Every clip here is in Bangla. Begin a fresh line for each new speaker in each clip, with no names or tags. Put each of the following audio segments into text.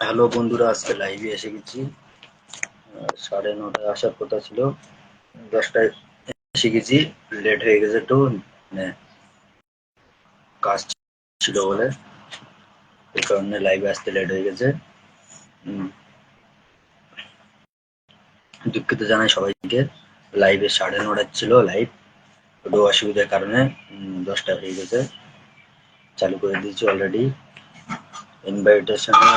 হ্যালো বন্ধুরা, আজকে লাইভে এসে গেছি। সাড়ে নটায় আসার কথা ছিল। দশটায় এসে গেছি। লেট হয়ে গেছে একটু মানে কাজ ছিল বলে। এই কারণে লাইভে আসতে লেট হয়ে গেছে। দুঃখিত জানাই সবাইকে। লাইভে সাড়ে নটার ছিল লাইভ একটু অসুবিধার কারণে দশটা হয়ে গেছে। চালু করে দিয়েছি অলরেডি ইনভাইটেশনে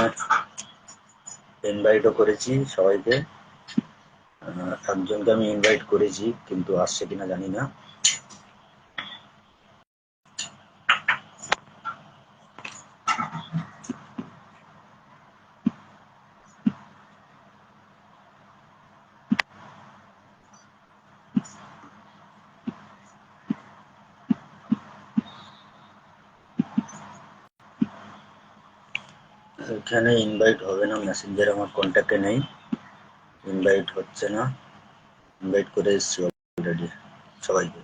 ইনভাইটও করেছি সবাইকে। একজনকে আমি ইনভাইট করেছি কিন্তু আসছে কিনা জানি না। এখানে ইনভাইট হবে না মেসেঞ্জার আমার কন্ট্যাক্টে নেই। ইনভাইট হচ্ছে না। ইনভাইট করে এসেছি অলরেডি সবাইকে।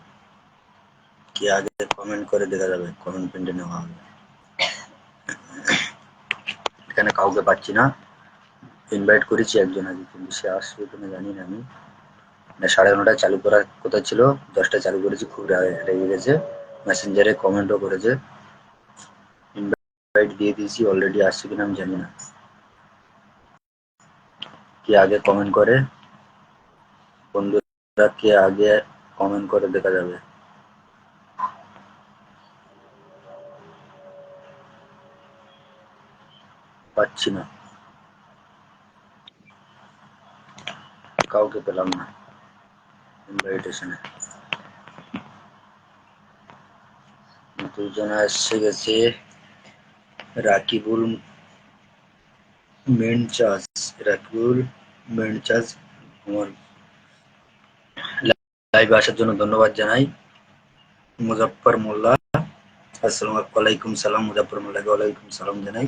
কি আগে কমেন্ট করে দেখা যাবে কমেন্ট প্রিন্টে নেওয়া হবে। এখানে কাউকে পাচ্ছি না। ইনভাইট করেছি একজন আগে, কিন্তু সে আসবে কিনা জানি না আমি। মানে সাড়ে নটায় চালু করার কথা ছিল? দশটায় চালু করেছি, খুব রেগে গেছে। মেসেঞ্জারে কমেন্টও করেছে। ইনভাইট দিয়ে দিয়েছি অলরেডি আসছে কিনা আমি জানি না। কে আগে কমেন্ট করে? বন্ধুরা, কে আগে কমেন্ট করে দেখা যাবে। পাচ্ছি না। কাউকে পেলাম না। ইনভাইটেশনে দুজনে এসে গেছে। রাকিবুল মেনচাজ রাকিবুল মেনচাজ আমার লাইভে আসার জন্য ধন্যবাদ জানাই। মুজাফফর মোল্লা, আসসালামু আলাইকুম সালাম। মুজাফফর মোল্লাকে ওয়ালাইকুম সালাম জানাই।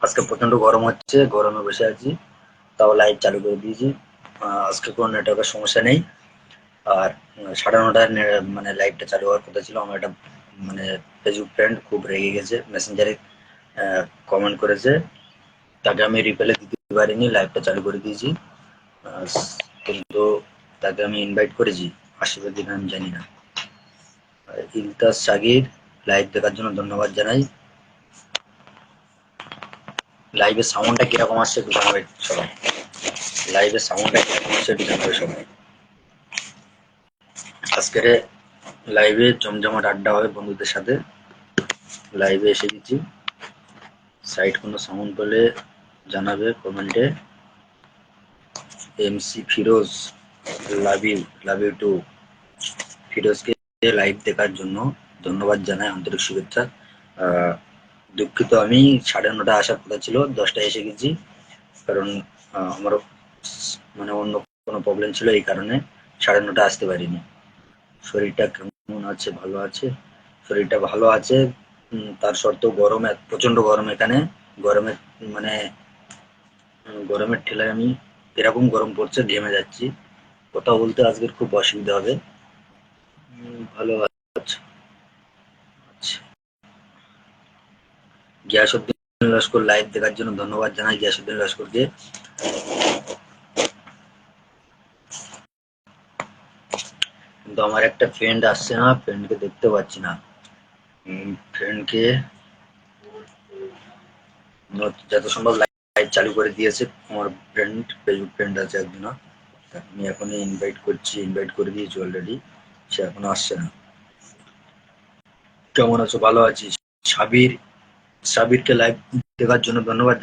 আজকে প্রচণ্ড গরম হচ্ছে, গরমে বসে আছি, তাও লাইভ চালু করে দিয়েছি। আজকে কোনো নেটওয়ার্কের সমস্যা নেই। আর সাড়ে নটায় নে- মানে লাইভটা চালু হওয়ার কথা ছিল। আমার একটা মানে ফেসবুক ফ্রেন্ড খুব রেগে গেছে মেসেঞ্জারে কমেন্ট করেছে। তাকে আমি রিপ্লাই দিতে পারিনি লাইভটা চালু করে দিয়েছি। কিন্তু তাকে আমি ইনভাইট করেছি আসবে দিন আমি জানি না। আর ইলতাস সাগির লাইভ দেখার জন্য ধন্যবাদ জানাই। লাইভের সাউন্ডটা কীরকম আসছে একটু জানাবে সবাই। লাইভের সাউন্ডটা কীরকম আসছে একটু জানাবে সবাই। আজকের লাইভে জমজমাট আড্ডা হবে বন্ধুদের সাথে। লাইভে এসে গেছি। সাইট কোনো সাউন্ড পেলে জানাবে কমেন্টে। MC Feroz love you love you too ফিরোজকে live দেখার জন্য ধন্যবাদ জানাই আন্তরিক শুভেচ্ছা। দুঃখিত আমি সাড়ে নটা আসার কথা ছিল, দশটায় এসে গেছি। কারণ আমার মানে অন্য কোনো প্রবলেম ছিল এই কারণে সাড়ে নটা আসতে পারিনি। শরীরটা কেমন আছে, ভালো আছে? শরীরটা ভালো আছে তার সত্ত্বেও গরমে প্রচণ্ড গরম এখানে। গরমে মানে গরমের ঠেলায় আমি এরকম গরম পড়ছে, ঘেমে যাচ্ছি। কথা বলতে আজকের খুব অসুবিধা হবে। ভালো আচ্ছা। গিয়াসুদ্দিন লস্কর লাইভ দেখার জন্য ধন্যবাদ জানাই গিয়াসুদ্দিন লস্করকে। কিন্তু আমার একটা ফ্রেন্ড আসছে না ফ্রেন্ডকে দেখতে পাচ্ছি না। ফ্রেন্ডকে যত সম্ভব লাইভ চালু করে দিয়েছে। আমার ফ্রেন্ড ফেসবুক ফ্রেন্ড আছে একজন। আমি এখনই ইনভাইট করছি ইনভাইট করে দিয়েছি অলরেডি সে এখনও আসছে না। কেমন আছো? ভালো আছিস? সাবির, সাবিরকে লাইভ দেখার জন্য ধন্যবাদ